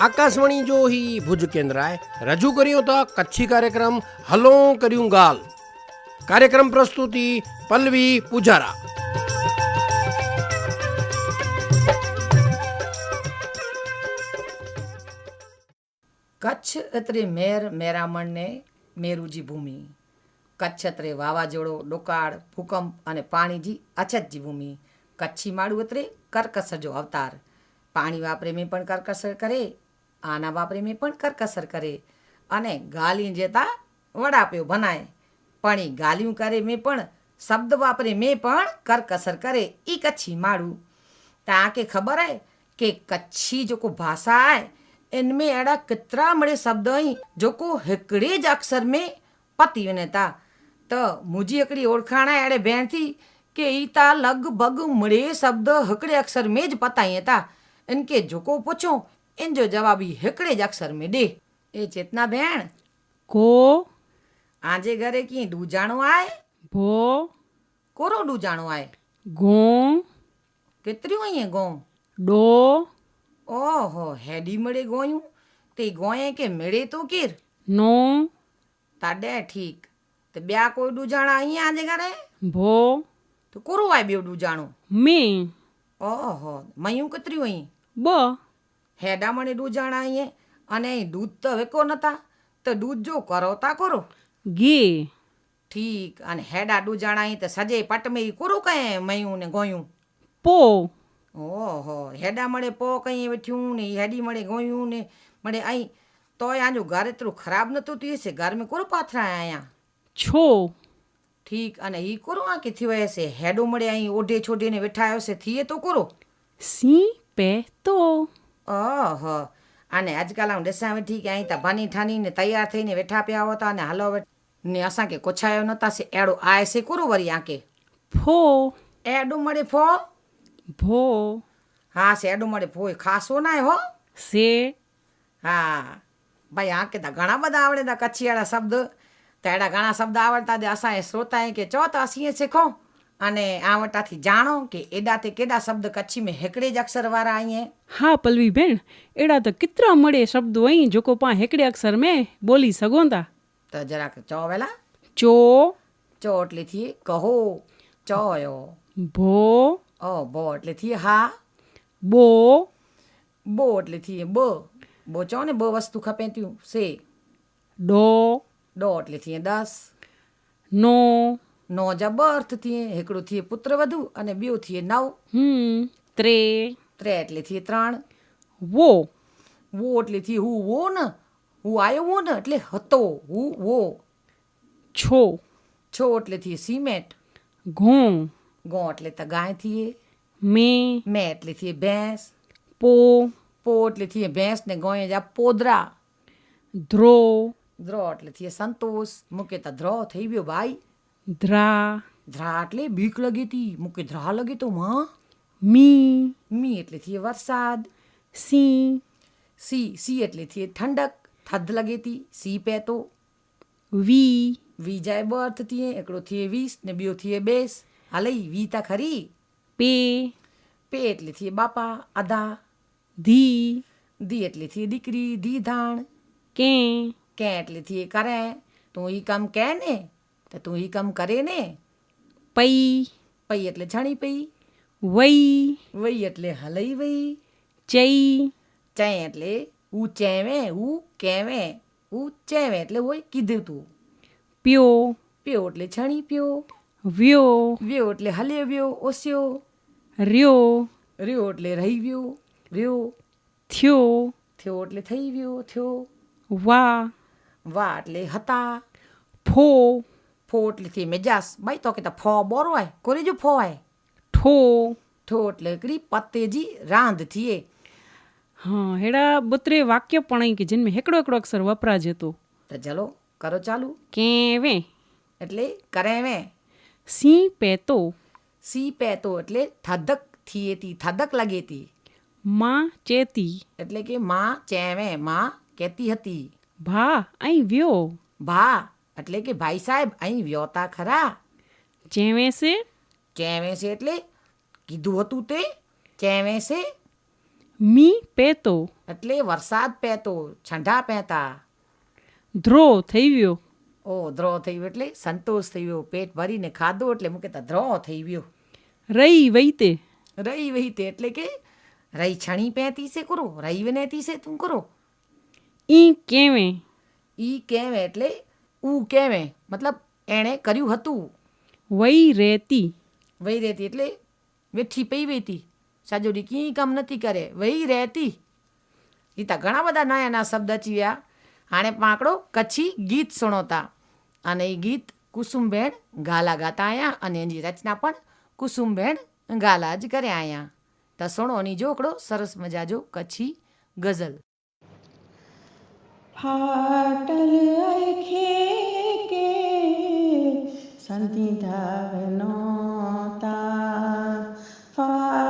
આકાશવાણી જો ही ભુજ કેન્દ્રાએ રજૂ કર્યો હતો કચ્છી કાર્યક્રમ હલો કર્યું ગાલ. કાર્યક્રમ પ્રસ્તુતિ પલ્લવી પૂજારા. કચ્છ અત્રે મેર મેરામણને મેરુજી ભૂમિ. કચ્છ અત્રે વાવાઝોડો, ડોકાળ, ભૂકંપ અને પાણીજી અછતજી ભૂમિ. કચ્છી માળું અત્રે કરકસર જો અવતાર પાણી વાપરે મેં પણ કરકસર કરે આના વાપરે મેં પણ કરકસર કરે અને ગાલી જેતા વડાપ્યો બનાય પણ એ ગાલિયું કરે મેં પણ શબ્દ વાપરે મેં પણ કરકસર કરે એ કચ્છી માળું ताके खबर है कि कच्छी जो को भाषा है इनमें अड़ा कितरा मड़े शब्द आई जो को हिकड़े ज अक्षर में पति वने ता त मुझी हिकड़ी ओळखाण आहे अड़े भेण थी કે ઈતા લગભગ મળે શબ્દ હકડે અક્ષર મેં જ પતાઈએ તા. એન કે જોકો પૂછો એન જો જવાબ ઈ હકડે જ અક્ષર મેં દે. એ ચેતના બેન કો આજે ઘરે કી દૂજાણો આય? ભો કોરો દૂજાણો આય? ગો કેતર્યું અહીંયા ગો? ડો ઓહો હેડી મળે ગોયું. તે ગોએ કે મેળે તો કીર? નો તાડે ઠીક. તે બ્યા કોઈ દૂજાણા અહીંયા આજે ઘરે? ભો Tu coro vai biu du jano? Me. Oh ho, mayu katri wai. Ba. હેડા મને દૂધ જાણા અહીંયા અને દૂધ તો હવે કોણ હતા તો દૂધ જો કરો તા કરો ઘી ઠીક અને હેડા દૂધ જાણા તો સજે પટમેરી કોરું કઈ મયું ને ગોયું પો ઓહો હેડા મળે પો કઈ બેઠ્યું ને હેડી મળે ગોયું ને મળે અહીં તોય આજો ઘરે તરું ખરાબ નતું તું છે ઘર મેં કોરો પાથરા આયા છો ઠીક અને ઈ કરો આ કે થયો હશે હેડો મળે અહીં ઓઢે છોઢીને બેઠાયો છે થીએ તો કરો. સી પે તો. અહ અને આજકાલ આમ ડસા વેઠી કે અહીં તભાની ઠાની ને તૈયાર થઈને બેઠા પ્યા હતા અને હાલો ને અસા કે કોછાયો નતા છે એડો આ છે કરો વરી આંકે. ફો. એડો મળે ફો. ભો. હા છે એડો મળે ફો ખાસો ના હો. સે. હા ભાઈ આંકે તો ઘણા બધા આવડે તા કચ્છીવાળા શબ્દ. તો એડા ઘણા શબ્દ આવડતા દે અસાએ શ્રોતાએ કે ચો તો અસીએ શીખો? અને આવડતાથી જાણો કે એડા તે કેડા શબ્દ કચ્છી મેં હેકડે જ અક્ષર વાળા આઈએ હા પલવી બેન એડા તો કિતરા મળે શબ્દ અહીં જોકો પા હેકડે અક્ષર મેં બોલી સગો તા. તો જરાક ચો વેલા? ચો. ચો એટલે થી કહો. ચોયો ભો. ઓ ભો એટલે થી હા. બો. બો એટલે થી બ. બોચો ને બ વસ્તુ ખપે ત્યું સે. ડો. ડો એટલે થઈએ દસ નો નો જા બ અર્થ થઈએ हिकिड़ो થઈએ પુત્ર વધુ અને ॿियो થઈએ નવ હમ ત્રે ત્રે એટલે થઈએ ત્રણ વો वो એટલે થઈએ હું वो ને હું આયો वो ને એટલે હતો હું वो છો છો એટલે થઈએ સિમેન્ટ ઘો ગો એટલે તો ગાય થઈએ મે મેં એટલે થઈએ ભેંસ પો પો એટલે થઈએ ભેંસ ને ગોય જા પોદરા ધ્રો દ્રો એટલે થઈએ સંતોષ. મૂકે તો દ્રો થઈ ગયો ભાઈ. ધ્રા ધ્રા એટલે બીક લગી હતી મૂકે ધ્રા લગી તો માં. મી. મી એટલે થઈએ વરસાદ. સી. સી સી એટલે થઈએ ઠંડક. થદ લગી હતી સી પહેતો વી. વી જાય બર્થ થયે. થઈએ એકડો થઈએ વીસ ને ॿियो થઈએ બેસ. હાલે વી તા ખરી. પે. પે એટલે થઈએ બાપા અદા ધી. ધી એટલે થઈએ દીકરી ધી ધાણ. કે. કે એટલે એ કરે? તું ઈ કામ કે ને? તો તું ઈ કામ કરે ને? પઈ. પઈ એટલે જાણી પઈ? વઈ. વઈ એટલે હલઈ વઈ? ચઈ. ચે એટલે ઉ ચેવે ઉ કેવે ઉ ચેવે એટલે હોય કીધું તું. પ્યો. પ્યો એટલે છણી પ્યો. વ્યો. વ્યો એટલે હલે વ્યો ઓસ્યો. રહ્યો. રહ્યો એટલે રહી વ્યો રહ્યો થયો. થયો એટલે થઈ વ્યો થયો. વા. વાહ એટલે હતા ફો ફો એટલે મેજાસ બાઈ તો કે ફો બોરો આય કોરી જો ફો આય ઠો ઠો એટલે કરી પત્તેજી રાંધ થીએ હા હેડા બત્રે વાક્ય પણ કે જેનમાં હેકડો એકડો અક્ષર વપરા જતો તો. ચલો કરો ચાલુ. કેવે? એટલે કરે વે સી પેતો. સી પેતો એટલે થદક થીએતી થદક લગેતી માં ચેતી. એટલે કે માં ચેવે માં કહેતી હતી. ભા અહીં વ્યો. ભા એટલે કે ભાઈ સાહેબ અહીં વ્યોતા ખરા. ચેવે છે? ચેવે છે એટલે કીધું હતું તે છે. મી પેતો. એટલે વરસાદ પેતો છંડા પેતા. ધ્રો થઈ ગયો ઓ ધ્રો થઈ ગયો એટલે સંતોષ થયો પેટ ભરીને ખાધો એટલે મૂકે તો ધ્રો થઈ ગયો રહી વૈતે રહી વહી તે એટલે કે રહી છણી પહેતી છે કરો રહી વિનેતી છે તું કરો ઈ કેવે? ઈ કેવે એટલે ઉ કેવે. મતલબ એણે કર્યું હતું. વઈ રહેતી વહી રહેતી એટલે વેઠી પઈ વેતી સાજોડી કી કામ નથી કરે. વહી રહેતી એ તો ઘણા બધા નયા નયા શબ્દ ચીવ્યા. આણે પાંકડો કચ્છી ગીત સુણોતા. અને એ ગીત કુસુમબેન ગાલા ગાતા આયા અને એની રચના પણ કુસુમબેન ગાલા જ કર્યા આયા. તો સુણો ની જોકડો સરસ મજાજો કચ્છી ગઝલ. ફાટલ આખે કે સંધિધાવનો તા નોતા અખે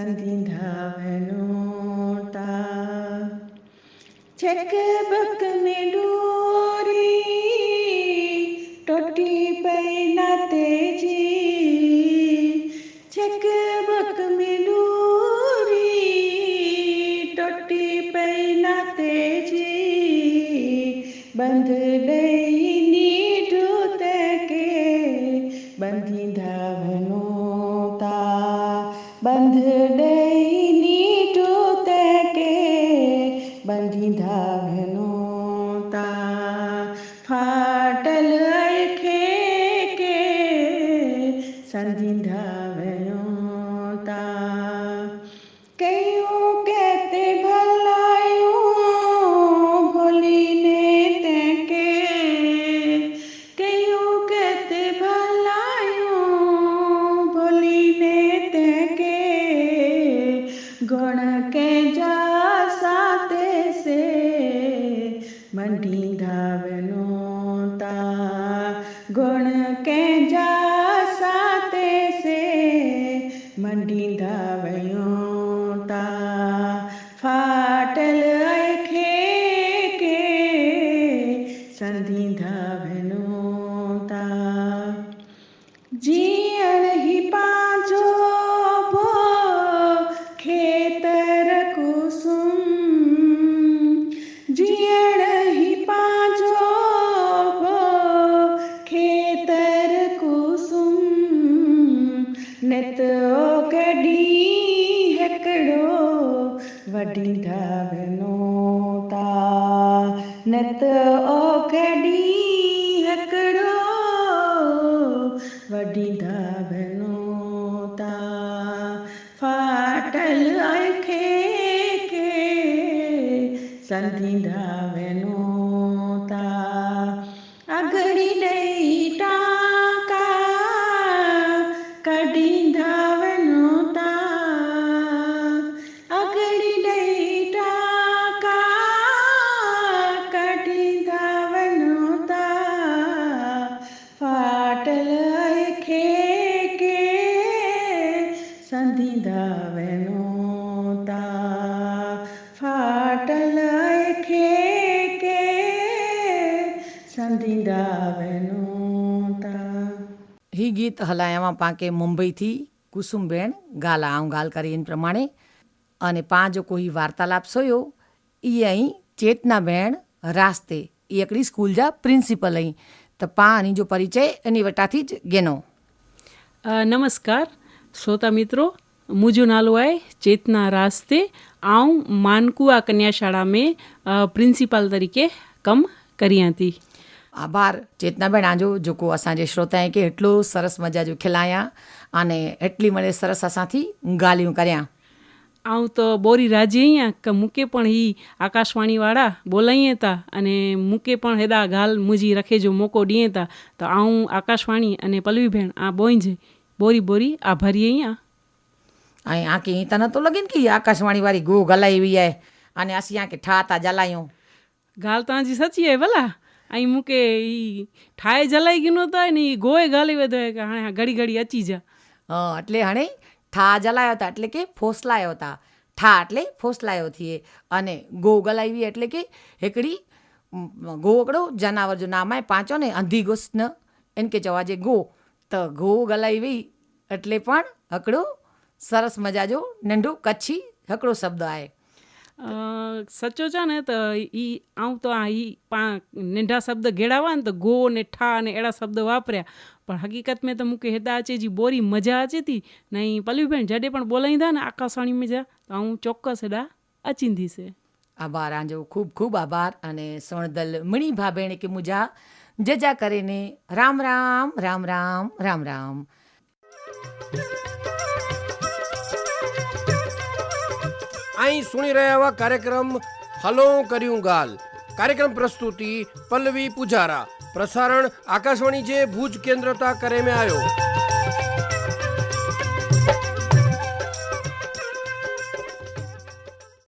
સંધિધા વનોટા છેક બકને ડોરી ટોટી પૈના તેજી છેક બક મે ડોરી ટોટી પૈના તેજી બંધ સંધિ વડી ધાવનો તા નેત ઓકડી હેકડો વડી ધાવનો તા ફાટલ ઈ ગીત હલાયામાં પાંકે મુંબઈથી કુસુમબેન ગાલા આમ ગાલ કરી એન પ્રમાણે અને પાંજો કોઈ વાર્તાલાપ સોયો એ અહીં ચેતનાબેન રાસ્તે એ એકડી સ્કૂલ જા પ્રિન્સિપલ અહીં. તો પાની જો પરિચય એની વટાથી જ ગેનો. નમસ્કાર, શ્રોતા મિત્રો મુજુ નાલવાએ ચેતના રાસ્તે આઉં માનકુઆ કન્યા શાળા મેં પ્રિન્સિપાલ તરીકે કમ કરી હતી આભાર. ચેતનાબેન આજો જોકો असांजे શ્રોતાએ કે એટલો સરસ મજા જો ખિલાયા અને એટલી મને સરસ અસાથી ગાલિયું કર્યા. આવું તો બોરી રાજી અહીંયા કે મૂકે પણ ઈ આકાશવાણીવાળા બોલાઈએ તા અને મૂકે પણ હેદા ગાલ મુજી રખે જો મોકો ડીએ તા. તો આવું આકાશવાણી અને પલવીબેન આ બોઈંજ બોરી બોરી આભારી અહીંયા. ऐं आंखे हीअं त नथो लॻेनि की आकाशवाणी वारी गो गलाई हुई आहे हाणे असीं आंखे ठा था जलायूं ॻाल्हि तव्हांजी सची आहे भला અહીં મૂકે એ ઠાય જલાઈ ગયું નહોતા ને એ ગોય ગાલી વધો કે હાણે ઘડી ઘડી અચી જા. હા એટલે હાણે ઠા જલાયો હતા એટલે કે ફોસલાયો હતા. ઠા એટલે ફોસલાયો થઈએ અને ગો ગલાવી એટલે કે હેકડી ગોકડો જનાવર જો નામાય પાંચો ને અંધી ગુસ્ન એમ કે જવા જે ગો. તો ગો ગલાવી એટલે પણ હકડો સરસ મજાજો નંઢો કચ્છી હકડો શબ્દ આવે સચો છે ને, તો એ આમ તો આ એ પા નેંઢા શબ્દ ઘેડાવા ને તો ગો ને ઠા ને એડા શબ્દ વાપર્યા. પણ હકીકત મેં તો મૂકે હેતા છે જે બોરી મજા આચી હતી. નહીં પલ્લીબેન જડે પણ બોલાઈ દા ને આકાશવાણી મજા. તો હું ચોક્કસ એડા અચિંધી છે. આભાર, આજો ખૂબ ખૂબ આભાર અને સોણદલ મણી ભાભેણે કે મુજા જજા કરીને રામ રામ રામ રામ રામ રામ. thank you અહીં સુણી રહ્યા એવા કાર્યક્રમ હલો કર્યું ગાલ. કાર્યક્રમ પ્રસ્તુતિ પલ્લવી પૂજારા. પ્રસારણ આકાશવાણી જે ભુજ કેન્દ્રતા કરે મેં આવ્યો